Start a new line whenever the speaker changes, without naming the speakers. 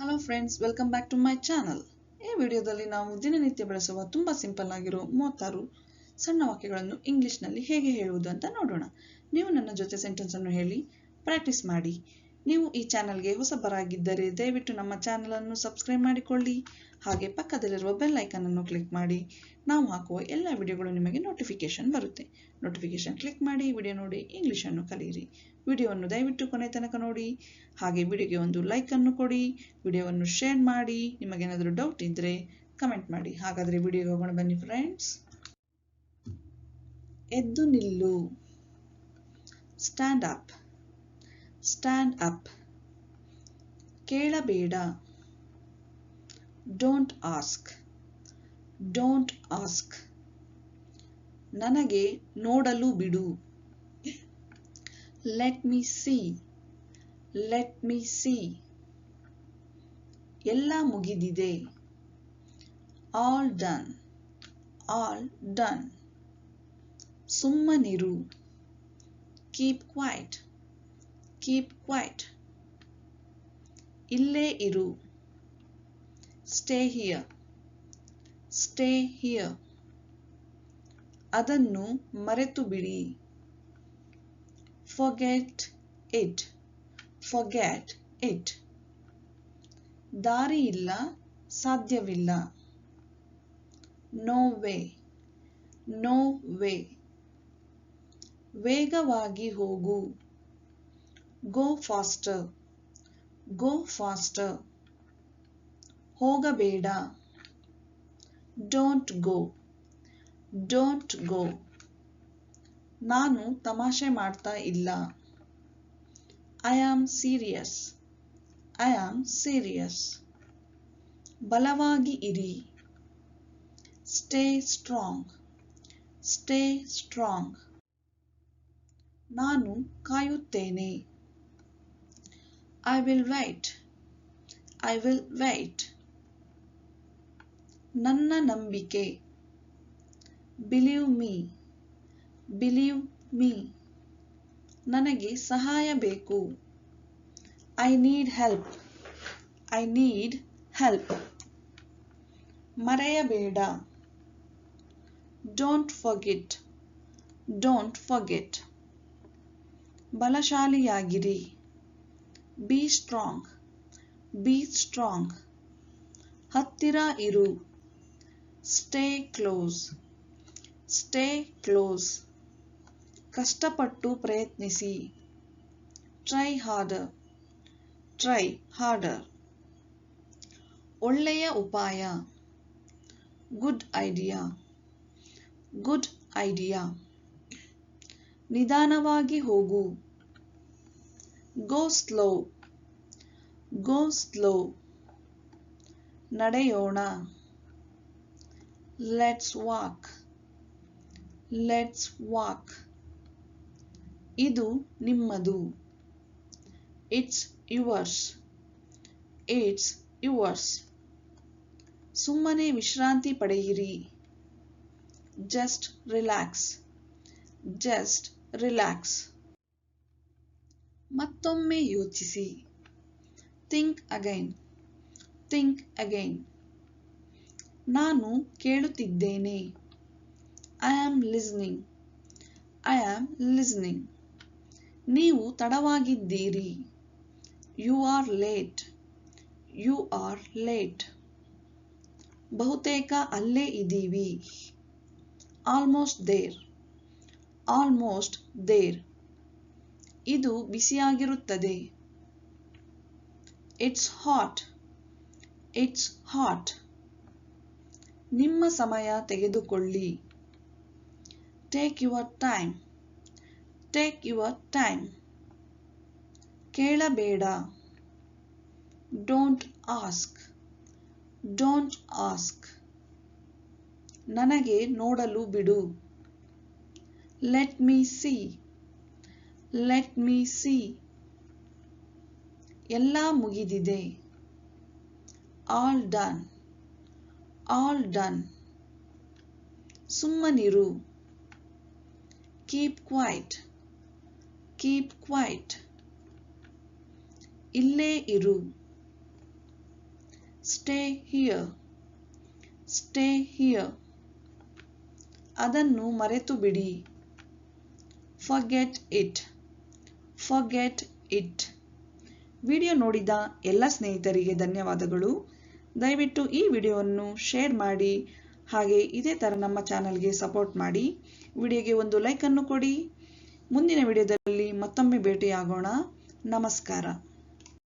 Hello friends welcome back to my channel ಈ ವಿಡಿಯೋದಲ್ಲಿ ನಾವು ದಿನನಿತ್ಯ ಬಳಸುವ ತುಂಬ ಸಿಂಪಲ್ ಆಗಿರೋ ಮೂವತ್ತಾರು ಸಣ್ಣ ವಾಕ್ಯಗಳನ್ನು ಇಂಗ್ಲಿಷ್ನಲ್ಲಿ ಹೇಗೆ ಹೇಳುವುದು ಅಂತ ನೋಡೋಣ. ನೀವು ನನ್ನ ಜೊತೆ ಸೆಂಟೆನ್ಸ್ ಅನ್ನು ಹೇಳಿ ಪ್ರಾಕ್ಟೀಸ್ ಮಾಡಿ. ನೀವು ಈ ಚಾನಲ್ಗೆ ಹೊಸಬರಾಗಿದ್ದರೆ ದಯವಿಟ್ಟು ನಮ್ಮ ಚಾನಲನ್ನು ಸಬ್ಸ್ಕ್ರೈಬ್ ಮಾಡಿಕೊಳ್ಳಿ. ಹಾಗೆ ಪಕ್ಕದಲ್ಲಿರುವ ಬೆಲ್ ಐಕನ್ ಅನ್ನು ಕ್ಲಿಕ್ ಮಾಡಿ. ನಾವು ಹಾಕುವ ಎಲ್ಲ ವಿಡಿಯೋಗಳು ನಿಮಗೆ ನೋಟಿಫಿಕೇಶನ್ ಬರುತ್ತೆ. ನೋಟಿಫಿಕೇಶನ್ ಕ್ಲಿಕ್ ಮಾಡಿ ವಿಡಿಯೋ ನೋಡಿ ಇಂಗ್ಲಿಷ್ ಅನ್ನು ಕಲಿಯಿರಿ. ವಿಡಿಯೋವನ್ನು ದಯವಿಟ್ಟು ಕೊನೆ ತನಕ ನೋಡಿ. ಹಾಗೆ ವಿಡಿಯೋಗೆ ಒಂದು ಲೈಕ್ ಅನ್ನು ಕೊಡಿ. ವಿಡಿಯೋವನ್ನು ಶೇರ್ ಮಾಡಿ. ನಿಮಗೇನಾದರೂ ಡೌಟ್ ಇದ್ದರೆ ಕಮೆಂಟ್ ಮಾಡಿ. ಹಾಗಾದರೆ ವಿಡಿಯೋಗೆ ಹೋಗೋಣ ಬನ್ನಿ ಫ್ರೆಂಡ್ಸ್. ಎದ್ದು ನಿಲ್ಲು. Stand up. ಸ್ಟ್ಯಾಂಡ್ ಅಪ್ ಕೇಳಬೇಡ. ಡೋಂಟ್ ಆಸ್ಕ್ ಡೋಂಟ್ ಆಸ್ಕ್ ನನಗೆ ನೋಡಲು ಬಿಡು. Let me see let me see ಎಲ್ಲ ಮುಗಿದಿದೆ. ಆಲ್ ಡನ್ ಆಲ್ ಡನ್ ಸುಮ್ಮನಿರು. ಕೀಪ್ ಕ್ವೈಟ್ ಕೀಪ್ ಕ್ವೈಟ್ ಇಲ್ಲೇ ಇರು. ಸ್ಟೇ ಹಿಯರ್ ಸ್ಟೇ ಹಿಯರ್ ಅದನ್ನು ಮರೆತು ಬಿಡಿ. ಫೊಗೆಟ್ ಇಟ್ ಫೊಗೆಟ್ ಇಟ್ ದಾರಿ ಇಲ್ಲ, ಸಾಧ್ಯವಿಲ್ಲ. ನೋ ವೇ ನೋ ವೇ ವೇಗವಾಗಿ ಹೋಗು. ಗೋ ಫಾಸ್ಟರ್ ಗೋ ಫಾಸ್ಟರ್ ಹೋಗಬೇಡ. ಡೋಂಟ್ ಗೋ ಡೋಂಟ್ ಗೋ ನಾನು ತಮಾಷೆ ಮಾಡ್ತಾ ಇಲ್ಲ. I am serious I am serious ಬಲವಾಗಿ ಇರಿ. ಸ್ಟೇ ಸ್ಟ್ರಾಂಗ್ ಸ್ಟೇ ಸ್ಟ್ರಾಂಗ್ ನಾನು ಕಾಯುತ್ತೇನೆ. I will wait I will wait ನನ್ನ ನಂಬಿಕೆ ಬಿಲೀವ್ ಮೀ ಬಿಲೀವ್ ಮೀ ನನಗೆ ಸಹಾಯ ಬೇಕು. I need help I need help ಮರೆಯಬೇಡ. Don't forget don't forget ಬಲಶಾಲಿಯಾಗಿರಿ. ಬಿ ಸ್ಟ್ರಾಂಗ್ ಬಿ ಸ್ಟ್ರಾಂಗ್ ಹತ್ತಿರ ಇರು. ಸ್ಟೇ ಕ್ಲೋಸ್ ಸ್ಟೇ ಕ್ಲೋಸ್ ಕಷ್ಟಪಟ್ಟು ಪ್ರಯತ್ನಿಸಿ. ಟ್ರೈ ಹಾರ್ಡರ್ ಟ್ರೈ ಹಾರ್ಡರ್ ಒಳ್ಳೆಯ ಉಪಾಯ. ಗುಡ್ ಐಡಿಯಾ ಗುಡ್ ಐಡಿಯಾ ನಿಧಾನವಾಗಿ ಹೋಗು. ಗೋ ಸ್ಲೋ ಗೋ ಸ್ಲೋ ನಡೆಯೋಣ ಲೆಟ್ಸ್ ವಾಕ್ ಲೆಟ್ಸ್ ವಾಕ್ ಇದು ನಿಮ್ಮದು ಇಟ್ಸ್ ಯುವರ್ಸ್ ಇಟ್ಸ್ ಯುವರ್ಸ್ ಸುಮ್ಮನೆ ವಿಶ್ರಾಂತಿ ಪಡೆಯಿರಿ ಜಸ್ಟ್ ರಿಲ್ಯಾಕ್ಸ್ ಜಸ್ಟ್ ರಿಲ್ಯಾಕ್ಸ್ ಮತ್ತೊಮ್ಮೆ ಯೋಚಿಸಿ. ಥಿಂಕ್ ಅಗೈನ್ ಥಿಂಕ್ ಅಗೈನ್ ನಾನು ಕೇಳುತ್ತಿದ್ದೇನೆ. I am listening I am listening ನೀವು ತಡವಾಗಿದ್ದೀರಿ. You are late you are late ಬಹುತೇಕ ಅಲ್ಲೇ ಇದ್ದೀವಿ. ಆಲ್ಮೋಸ್ಟ್ ದೇರ್ ಆಲ್ಮೋಸ್ಟ್ ದೇರ್ ಇದು ಬಿಸಿಯಾಗಿರುತ್ತದೆ. ಇಟ್ಸ್ ಹಾಟ್ ಇಟ್ಸ್ ಹಾಟ್ ನಿಮ್ಮ ಸಮಯ ತೆಗೆದುಕೊಳ್ಳಿ. Take your time take your time ಕೇಳಬೇಡ. Don't ask don't ask ನನಗೆ ನೋಡಲು ಬಿಡು. Let me see let me see ಎಲ್ಲ ಮುಗಿದಿದೆ. ಆಲ್ ಡನ್ ಆಲ್ ಡನ್ ಸುಮ್ಮನಿರು. ಕೀಪ್ ಕ್ವೈಟ್ ಕೀಪ್ ಕ್ವೈಟ್ ಇಲ್ಲೇ ಇರು. ಸ್ಟೇ ಹಿಯರ್ ಸ್ಟೇ ಹಿಯರ್ ಅದನ್ನು ಮರೆತು ಬಿಡಿ forget it forget it video ನೋಡಿದ ಎಲ್ಲ ಸ್ನೇಹಿತರಿಗೆ ಧನ್ಯವಾದಗಳು. ದಯವಿಟ್ಟು ಈ ವಿಡಿಯೋವನ್ನು ಶೇರ್ ಮಾಡಿ, ಹಾಗೆ ಇದೇ ಥರ ನಮ್ಮ ಚಾನಲ್ಗೆ ಸಪೋರ್ಟ್ ಮಾಡಿ. ವಿಡಿಯೋಗೆ ಒಂದು ಲೈಕನ್ನು ಕೊಡಿ. ಮುಂದಿನ ವಿಡಿಯೋದಲ್ಲಿ ಮತ್ತೊಮ್ಮೆ ಭೇಟಿಯಾಗೋಣ. ನಮಸ್ಕಾರ.